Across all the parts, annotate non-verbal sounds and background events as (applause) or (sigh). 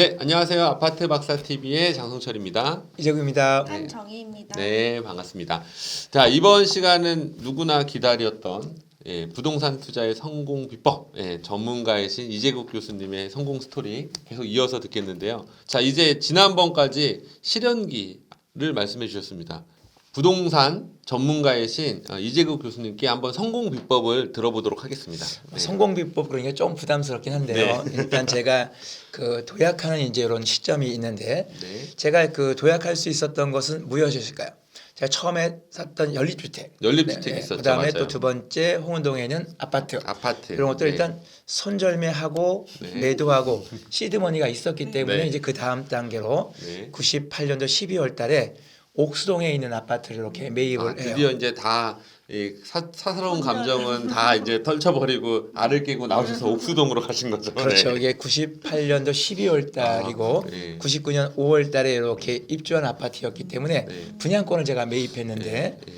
네, 안녕하세요. 아파트 박사 TV의 장성철입니다. 이재구입니다. 한정희입니다. 네, 반갑습니다. 자, 이번 시간은 누구나 기다렸던 예, 부동산 투자의 성공 비법 예, 전문가이신 이재국 교수님의 성공 스토리 계속 이어서 듣겠는데요. 자, 이제 지난번까지 실현기를 말씀해 주셨습니다. 부동산 전문가이신 어, 이재국 교수님께 한번 성공 비법을 들어보도록 하겠습니다. 네. 성공 비법 그러니까 좀 부담스럽긴 한데요. 일단 제가 그 도약하는 이제 이런 시점이 있는데 네. 제가 그 도약할 수 있었던 것은 무엇이었을까요? 제가 처음에 샀던 연립주택, 연립주택 있었죠. 그다음에. 또 두 번째 홍은동에는 아파트 아파트 이런 것들 네. 일단 손절매하고 네. 매도하고 시드머니가 있었기 때문에 네. 이제 그 다음 단계로 네. 98년도 12월달에 옥수동에 있는 아파트를 이렇게 매입을 아, 해요. 드디어 이제 다이 사, 사사로운 감정은 다 이제 떨쳐버리고 알을 깨고 나오셔서 옥수동으로 가신 거죠. 그렇죠. 네. 이게 98년도 12월 달이고 아, 네. 99년 5월 달에 이렇게 입주한 아파트였기 때문에 네. 분양권을 제가 매입했는데 네.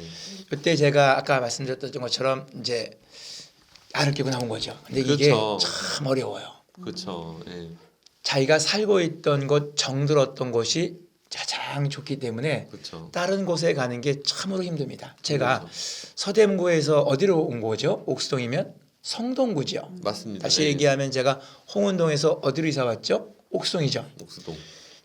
그때 제가 아까 말씀드렸던 것처럼 이제 알을 끼고 나온 거죠. 근데 이게 그렇죠. 참 어려워요. 그렇죠. 예. 자기가 살고 있던 곳 정들었던 곳이 가장 좋기 때문에 그렇죠. 다른 곳에 가는 게 참으로 힘듭니다. 제가 그렇죠. 서대문구에서 어디로 온 거죠? 옥수동이면 성동구죠. 맞습니다. 다시 네. 얘기하면 제가 홍은동에서 어디로 이사 왔죠? 옥송이죠. 옥수동.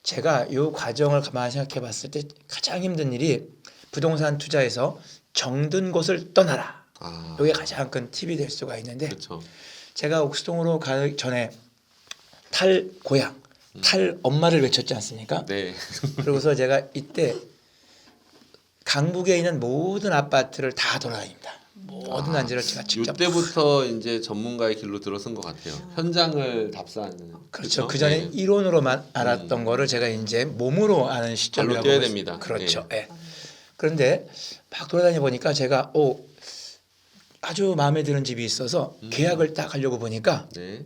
제가 이 과정을 가만히 생각해 봤을 때 가장 힘든 일이 부동산 투자에서 정든 곳을 떠나라. 아. 이게 가장 큰 팁이 될 수가 있는데 그렇죠. 제가 옥수동으로 가기 전에 탈 고향, 탈 엄마를 외쳤지 않습니까? 네. 그러고서 제가 이때 강북에 있는 모든 아파트를 다 돌아다닙니다. 모든 아, 단지를 제가 직접 이때부터 이제 전문가의 길로 들어선 것 같아요. 현장을 답사하는. 그렇죠. 그 전에 네. 이론으로만 알았던 거를 제가 이제 몸으로 아는 시점이라고 뛰어야 됩니다. 그렇죠. 예. 그런데 막 돌아다니 보니까 제가 오 아주 마음에 드는 집이 있어서 음. 계약을 딱 하려고 보니까 네.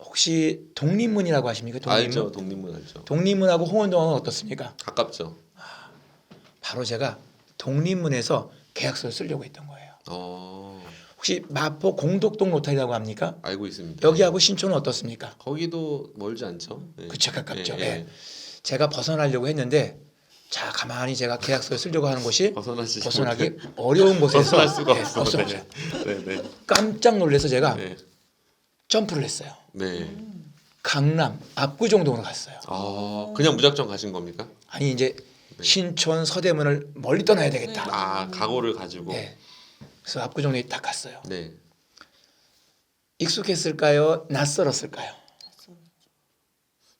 혹시 독립문이라고 하십니까? 독립문. 알죠. 독립문 알죠. 독립문하고 홍원동은 어떻습니까? 가깝죠. 바로 제가 독립문에서 계약서를 쓰려고 했던 거예요. 어. 혹시 마포 공덕동 로타리라고 합니까? 알고 있습니다. 여기하고 신촌은 어떻습니까? 거기도 멀지 않죠. 네. 그쵸 가깝죠. 예, 예. 예. 제가 벗어나려고 했는데 자 가만히 제가 계약서를 쓰려고 하는 곳이 벗어나지 벗어나기 어려운 곳에서 벗어날 수가 예, 없어. 벗어나- 네. 네. 네. 깜짝 놀라서 제가 네. 점프를 했어요. 네. 강남 압구정동으로 갔어요. 아, 그냥 무작정 가신 겁니까? 아니 이제 네. 신촌 서대문을 멀리 떠나야 되겠다. 아, 각오를 가지고. 네. 그래서 압구정동에 딱 갔어요. 네. 익숙했을까요? 낯설었을까요?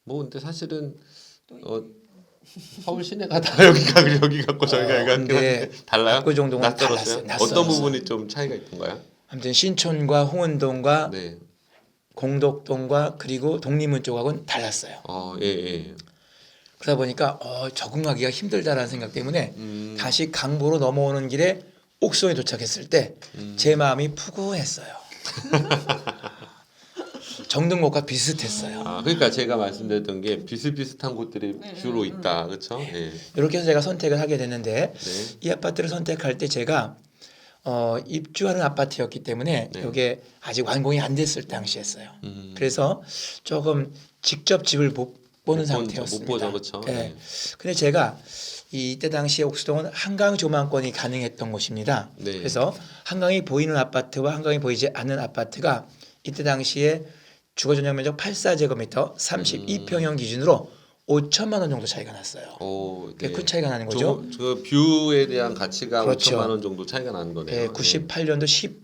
뭐 근데 사실은 어 서울 시내가 다 (laughs) 여기가 여기 갖고 저희가 어, 근데 (laughs) 달라요? 압구정동은 낯설었어요? 달랐어요. 낯설었어요. 부분이 좀 차이가 있던가요? 아무튼 신촌과 홍은동과 네. 공덕동과 그리고 독립문 쪽하고는 달랐어요. 어, 예, 예. 그러다 보니까 어, 적응하기가 힘들다라는 생각 때문에 음, 다시 강보로 넘어오는 길에 옥소에 도착했을 때제 음. 마음이 푸근했어요. (laughs) 정든 곳과 비슷했어요. 아, 그러니까 제가 말씀드렸던 게 비슷비슷한 곳들이 네, 주로 네, 있다. 그렇죠? 예. 이렇게 해서 제가 선택을 하게 됐는데 네. 이 아파트를 선택할 때 제가 어, 입주하는 아파트였기 때문에 네. 이게 아직 완공이 안 됐을 당시였어요. 음. 그래서 조금 직접 집을 못 보는 못 본- 상태였습니다. 못 보죠. 그렇죠? 네. 근데 제가 이때 당시에 옥수동은 한강 조망권이 가능했던 곳입니다. 네. 그래서 한강이 보이는 아파트와 한강이 보이지 않는 아파트가 이때 당시에 주거 전용 면적 84제곱미터 32평형 기준으로 5천만 원 정도 차이가 났어요. 오, 꽤큰 차이가 나는 거죠. 저, 저 뷰에 대한 가치가 그렇죠. 5천만 원 정도 차이가 나는 거네요. 예, 98년도 10,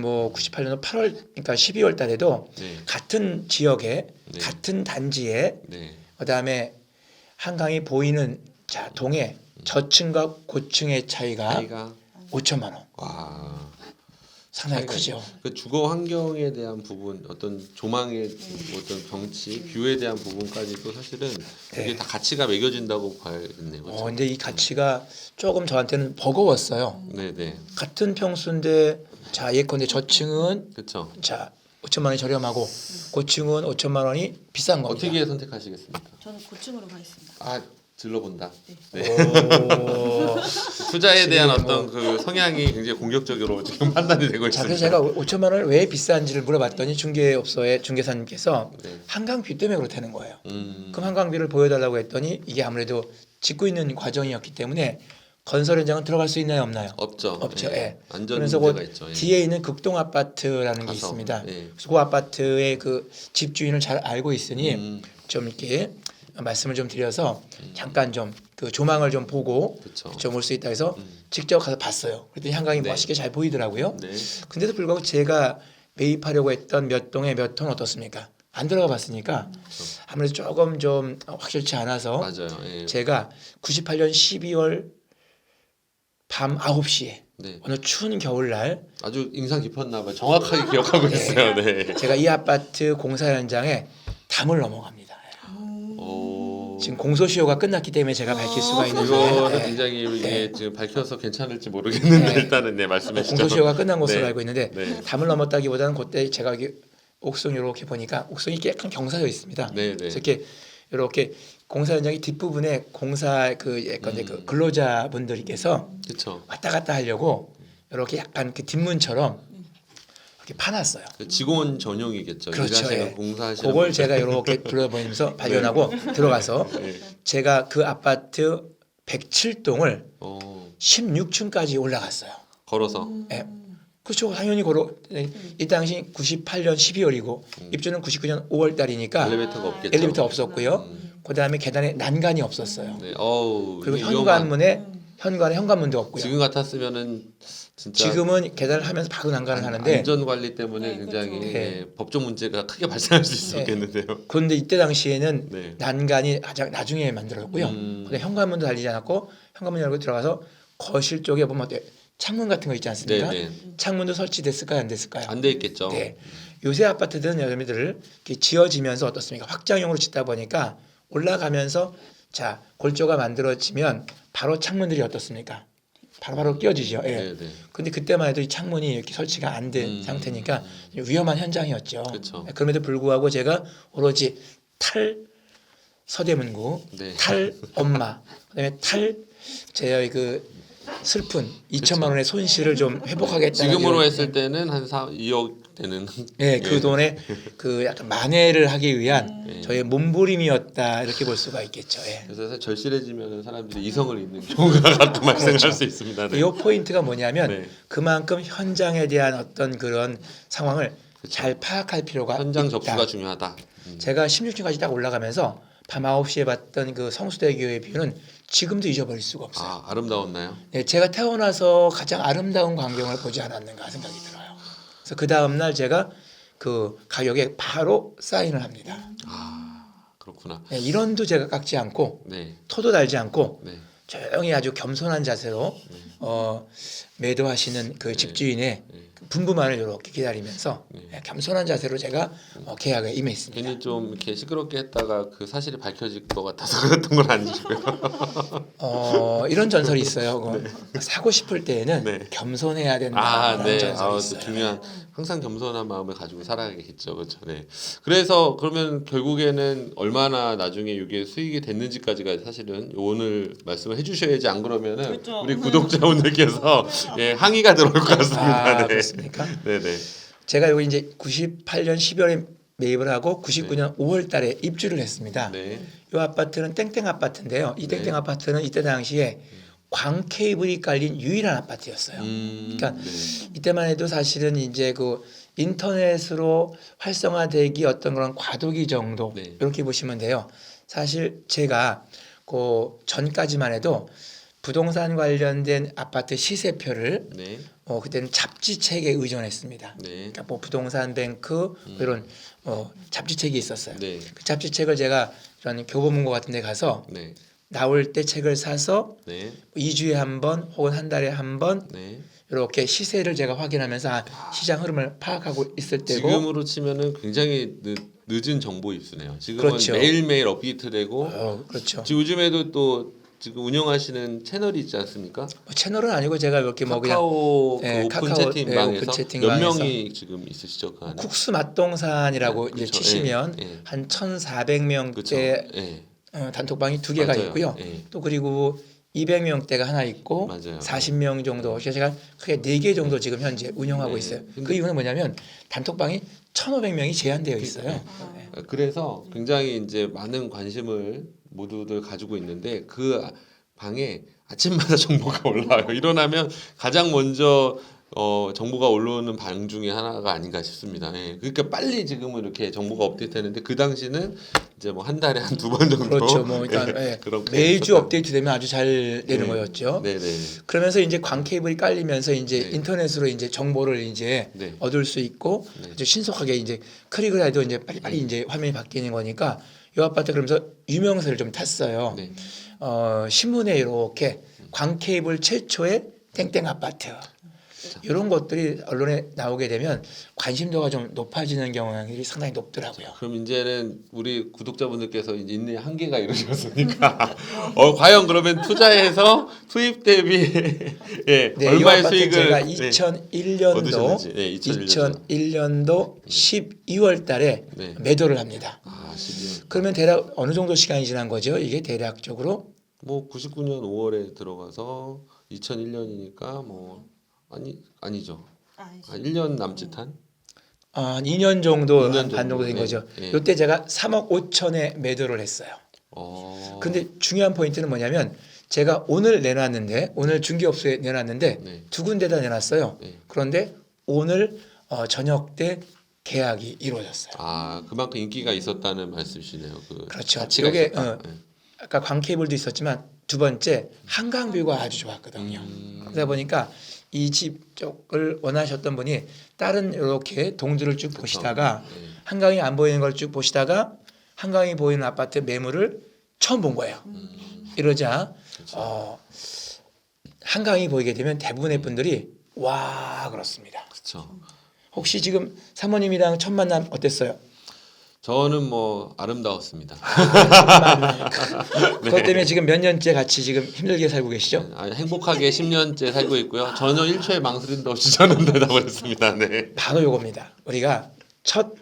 뭐 98년도 8월, 그러니까 12월 달에도 네. 같은 지역에 네. 같은 단지에 네. 그다음에 한강이 보이는 자 동에 저층과 고층의 차이가 차이가 5천만 원 와. 상당히 차이가 크죠. 그 주거 환경에 대한 부분, 어떤 조망의 어떤 경치, 뷰에 대한 부분까지도 사실은 이게 네. 다 가치가 매겨진다고 봐야겠네요. 어, 그렇죠? 근데 이 가치가 조금 저한테는 버거웠어요. 네, 네, 같은 평수인데 자 예컨대 저층은 그렇죠. 자 5천만 원이 저렴하고 고층은 5천만 원이 비싼 겁니다. 어떻게 선택하시겠습니까? 저는 고층으로 가겠습니다. 아, 질러본다. 네. 오. (laughs) 투자에 대한 지금 어떤 그 성향이 굉장히 공격적으로 지금 (laughs) 판단이 되고 자, 있습니다. 그래서 제가 5천만 원을 왜 비싼지를 물어봤더니 중개업소의 중개사님께서 네. 한강뷰 때문에 그렇다는 거예요. 음, 그럼 한강뷰를 보여달라고 했더니 이게 아무래도 짓고 있는 과정이었기 때문에 건설 현장은 들어갈 수 있나요 없나요? 없죠. 없죠. 예. 예. 안전 그래서 문제가 그 있죠. 예. 뒤에 있는 극동 아파트라는 게 가서, 있습니다. 예. 그래서 그 아파트의 그 집주인을 잘 알고 있으니 음, 좀 이렇게 말씀을 좀 드려서 잠깐 좀 그 조망을 좀 보고. 좀 올 수 있다 해서 음. 직접 가서 봤어요. 그랬더니 한강이 네. 멋있게 잘 보이더라고요. 네. 근데도 불구하고 제가 매입하려고 했던 몇 동에 몇 톤 어떻습니까? 안 들어가 봤으니까 아무래도 조금 좀 확실치 않아서. 예. 제가 98년 12월 밤 9시에 네. 어느 추운 겨울날 아주 인상 깊었나 봐요. 정확하게 기억하고 있어요. 네. 제가 이 아파트 공사 현장에 담을 넘어갑니다. 오. 지금 공소시효가 끝났기 때문에 제가 밝힐 수가 있는데 이거는 네. 굉장히 이게 지금 밝혀서 괜찮을지 모르겠는데 네. 일단은 네 말씀해 주시죠. 공소시효가 끝난 것으로 네. 알고 있는데 네. 담을 넘었다기보다는 그때 제가 여기 옥성 이렇게 보니까 옥성이 약간 경사져 있습니다. 네, 네. 그래서 이렇게 이렇게 공사 현장의 뒷부분에 공사 그 예컨대 음. 그 근로자분들께서 그렇죠. 왔다 갔다 하려고 이렇게 약간 그 뒷문처럼 이렇게 파놨어요. 그 직원 전용이겠죠. 그렇죠, 예. 공사하시는 그걸. 제가 이렇게 둘러보면서 (laughs) 발견하고 들어가서 네. 제가 그 아파트 107동을 어, 16층까지 올라갔어요. 걸어서 예. 그렇죠. 당연히 걸어. 이 당시 98년 12월이고 입주는 99년 5월 달이니까 엘리베이터가 없겠죠. 엘리베이터 없었고요. 음. 그다음에 계단에 난간이 없었어요. 네. 어우. 그리고 이거 현관문에 현관에 현관문도 없고요. 지금 같았으면은 지금은 계단을 하면서 바로 난간을 하는데 안전 관리 때문에 네, 굉장히 그렇죠. 예, 법적 문제가 크게 (laughs) 발생할 수 있었겠는데요. 그런데 이때 당시에는 네. 난간이 가장 나중에 만들었고요. 음. 근데 현관문도 달리지 않았고 현관문 열고 들어가서 거실 쪽에 보면 어때요? 창문 같은 거 있지 않습니까? 네, 네. 창문도 설치됐을까요? 안 됐을까요? 안 돼 있겠죠. 네. 요새 아파트들은 여러분들 이렇게 지어지면서 어떻습니까? 확장형으로 짓다 보니까 올라가면서 자 골조가 만들어지면 바로 창문들이 어떻습니까? 바로바로 끼워지죠. 예. 네, 네. 근데 그때만 해도 이 창문이 이렇게 설치가 안된 음. 상태니까 위험한 현장이었죠. 그렇죠. 그럼에도 불구하고 제가 오로지 탈 서대문구, 네. 탈 엄마, 그다음에 탈 제의 그 슬픈 2천만 원의 손실을 좀 회복하겠다는 지금으로 이런- 했을 때는 한 4, 2억 되는 예, 그 돈에 그 약간 만회를 하기 위한 예. 저의 몸부림이었다 이렇게 볼 수가 있겠죠. 예. 그래서 절실해지면 사람들이 이성을 잃는 경우가 가끔 발생할 수 있습니다. 네. 이 포인트가 뭐냐면 네. 그만큼 현장에 대한 어떤 그런 상황을 잘 파악할 필요가 현장 있다. 접수가 중요하다. 음. 제가 16층까지 딱 올라가면서 밤 9시에 봤던 그 성수대교의 뷰는 지금도 잊어버릴 수가 없어요. 아 아름다웠나요? 네, 제가 태어나서 가장 아름다운 광경을 보지 않았는가 생각이 들어요. 그래서 그 다음 날 제가 그 가격에 바로 사인을 합니다. 아 그렇구나. 네, 이런도 제가 깎지 않고 네, 토도 달지 않고 네. 조용히 아주 겸손한 자세로 어, 매도하시는 그 집주인의 네. 그 분부만을 이렇게 기다리면서 네. 예, 겸손한 자세로 제가 어, 계약에 임했습니다. 괜히 좀 이렇게 시끄럽게 했다가 그 사실이 밝혀질 것 같아서 (laughs) 그랬던 건 아니시고요. (laughs) 어, 이런 전설이 있어요. (laughs) 그 사고 싶을 때에는 네. 겸손해야 된다. 아, 네. 전설이 아. 중요한 항상 겸손한 마음을 가지고 살아야겠죠, 그렇죠. 네. 그래서 그러면 결국에는 얼마나 나중에 이게 수익이 됐는지까지가 사실은 오늘 말씀을 해주셔야지 안 그러면은 그렇죠. 우리 구독자분들께서 예, 항의가 들어올 것 같습니다. 아, 네. 그렇습니까? 네, 네. 제가 여기 이제 98년 12월에 매입을 하고 99년 5월 달에 입주를 했습니다. 네. 이 아파트는 땡땡 아파트인데요. 이 땡땡 네. 아파트는 이때 당시에 광 케이블이 깔린 유일한 아파트였어요. 음, 그러니까 네. 이때만 해도 사실은 이제 그 인터넷으로 활성화되기 어떤 그런 과도기 정도 네. 이렇게 보시면 돼요. 사실 제가 그 전까지만 해도 부동산 관련된 아파트 시세표를 네. 어 그때는 잡지책에 의존했습니다. 네. 그러니까 뭐 부동산 뱅크 뭐 이런 어 잡지책이 있었어요. 네. 그 잡지책을 제가 이런 교보문고 같은 데 가서 네. 나올 때 책을 사서 네. 2주에 한 번 혹은 한 달에 한번 네. 이렇게 시세를 제가 확인하면서 아, 시장 흐름을 파악하고 있을 때고 지금으로 치면은 굉장히 늦, 늦은 정보 입수네요. 지금은 그렇죠. 매일매일 업데이트되고 어, 그렇죠. 지금 요즘에도 또 지금 운영하시는 채널이 있지 않습니까? 뭐 채널은 아니고 제가 이렇게 뭐 그냥 카카오 그 네, 오픈 카카오, 채팅방에서 네, 오픈 몇 채팅방에서. 명이 지금 있으시죠? 그 안에? 국수 맛동산이라고 네, 이제 그렇죠. 치시면 예, 예. 한 그렇죠. 1,400명대 예. 어, 단톡방이 두 개가 맞아요. 있고요. 예. 또 그리고 200명대가 하나 있고 맞아요. 40명 정도 그래서 제가 크게 네 개 정도 지금 현재 운영하고 네. 있어요. 근데- 그 이유는 뭐냐면 단톡방이 1,500명이 제한되어 있어요. 그래서 굉장히 이제 많은 관심을 모두들 가지고 있는데 그 방에 아침마다 (laughs) 정보가 올라와요. 일어나면 가장 먼저 어, 정보가 올라오는 방 중에 하나가 아닌가 싶습니다. 예. 그러니까 빨리 지금은 이렇게 정보가 업데이트되는데 그 당시는 이제 뭐 한 달에 한 두 번 정도 그렇죠. 뭐 일단 (laughs) 예, 예, 그렇게 매주 업데이트되면 아주 잘 되는 네. 거였죠. 네네. 그러면서 이제 광 케이블이 깔리면서 이제 네. 인터넷으로 이제 정보를 이제 네. 얻을 수 있고 네. 아주 신속하게 이제 클릭을 해도 이제 빨리빨리 이제 화면이 바뀌는 거니까 이 아파트 그러면서 유명세를 좀 탔어요. 네. 어, 신문에 이렇게 광 케이블 최초의 땡땡 아파트 이런 것들이 언론에 나오게 되면 관심도가 좀 높아지는 경향이 상당히 높더라고요. 그럼 이제는 우리 구독자분들께서 이제 인내 한계가 이루어졌으니까 (laughs) 어 과연 그러면 투자해서 투입 대비 (laughs) 예 네, 이 얼마의 수익을 제가 네, 2001년도 얻으셨는지. 네, 2001년도. 2001년 도 12월 달에 네. 매도를 합니다. 아 12월 그러면 대략 어느 정도 시간이 지난 거죠? 이게 대략적으로 뭐 99년 5월에 들어가서 2001년이니까 뭐 아니 아니죠 아니죠. 한 1년 남짓한 아, 한 2년 정도 2년 한 반 정도 된 정도, 거죠. 네, 네. 이때 제가 3억 5천에 매도를 했어요. 어 근데 중요한 포인트는 뭐냐면 제가 오늘 내놨는데 오늘 중개업소에 내놨는데 네. 두 군데다 내놨어요. 네. 그런데 오늘 어, 저녁 때 계약이 이루어졌어요. 아 그만큼 인기가 있었다는 말씀이시네요 그 그렇죠. 가치가 요게, 있었다 어, 네. 아까 광케이블도 있었지만 두 번째 한강뷰가 아주 좋았거든요. 음. 그러다 보니까 이 집 쪽을 원하셨던 분이 다른 이렇게 동들을 쭉 보시다가 네. 한강이 안 보이는 걸 쭉 보시다가 한강이 보이는 아파트 매물을 처음 본 거예요. 음. 이러자. 어, 한강이 보이게 되면 대부분의 분들이 와 그렇습니다. 그렇죠 혹시 지금 사모님이랑 첫 만남 어땠어요? 저는 뭐 아름다웠습니다. (laughs) 그것 때문에 지금 몇 년째 같이 지금 힘들게 살고 계시죠? 아, 행복하게 10년째 살고 있고요. 전혀 1초의 망설임도 없이 저는 대답을 했습니다. 네. 바로 요겁니다. 우리가 첫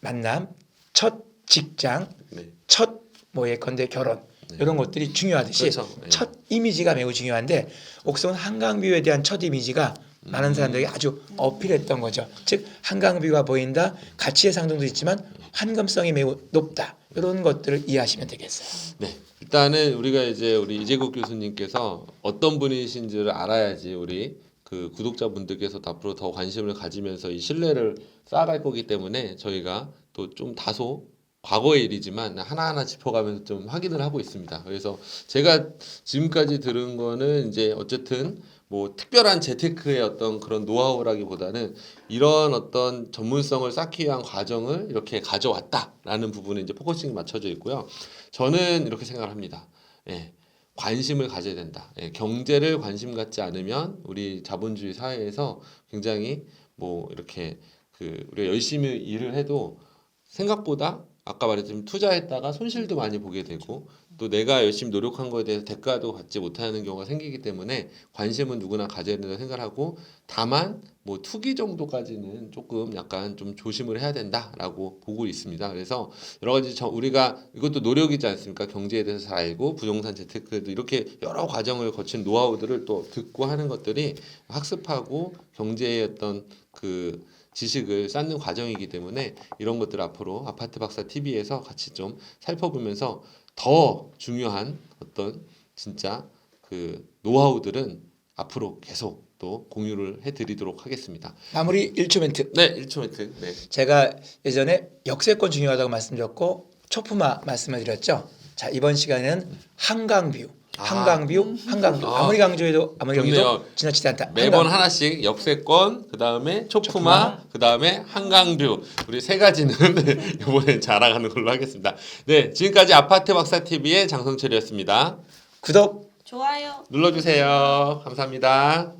만남, 첫 직장, 네. 첫 뭐 예컨대 결혼 이런 것들이 중요하듯이 그렇죠. 네. 첫 이미지가 매우 중요한데 옥성은 한강뷰에 대한 첫 이미지가 많은 사람들에게 아주 어필했던 거죠. 즉 한강뷰가 보인다, 가치의 상승도 있지만 환금성이 매우 높다 이런 것들을 이해하시면 되겠어요. 네. 일단은 우리가 이제 우리 이재국 교수님께서 어떤 분이신지를 알아야지 우리 그 구독자분들께서도 앞으로 더 관심을 가지면서 이 신뢰를 쌓아갈 거기 때문에 저희가 또 좀 다소 과거의 일이지만 하나하나 짚어가면서 좀 확인을 하고 있습니다. 그래서 제가 지금까지 들은 거는 이제 어쨌든 뭐 특별한 재테크의 어떤 그런 노하우라기보다는 이런 어떤 전문성을 쌓기 위한 과정을 이렇게 가져왔다라는 부분에 이제 포커싱이 맞춰져 있고요. 저는 이렇게 생각을 합니다. 예. 관심을 가져야 된다. 예, 경제를 관심 갖지 않으면 우리 자본주의 사회에서 굉장히 뭐 이렇게 그 우리가 열심히 일을 해도 생각보다 아까 말했지만 투자했다가 손실도 많이 보게 되고 또 내가 열심히 노력한 거에 대해서 대가도 받지 못하는 경우가 생기기 때문에 관심은 누구나 가져야 된다고 생각을 하고 다만 뭐 투기 정도까지는 조금 약간 좀 조심을 해야 된다라고 보고 있습니다. 그래서 여러 가지 저 우리가 이것도 노력이지 않습니까? 경제에 대해서 잘 알고 부동산 재테크도 이렇게 여러 과정을 거친 노하우들을 또 듣고 하는 것들이 학습하고 경제의 어떤 그 지식을 쌓는 과정이기 때문에 이런 것들 앞으로 아파트 박사 TV에서 같이 좀 살펴보면서 더 중요한 어떤 진짜 그 노하우들은 앞으로 계속 또 공유를 해드리도록 하겠습니다. 마무리 1초 멘트. 네, 1초 멘트. 네. 제가 예전에 역세권 중요하다고 말씀드렸고 초품화 말씀을 드렸죠. 자 이번 시간에는 한강뷰, 아. 한강뷰, 한강뷰. 아. 아무리 강조해도 아무리 강조해도 좋네요. 지나치지 않다. 매번 한강. 하나씩 역세권, 그 다음에 초푸마. 그 다음에 한강뷰 우리 세 가지는 (laughs) 이번에 자랑하는 걸로 하겠습니다. 네, 지금까지 아파트 박사 TV의 장성철이었습니다. 구독. 좋아요. 눌러주세요. 감사합니다.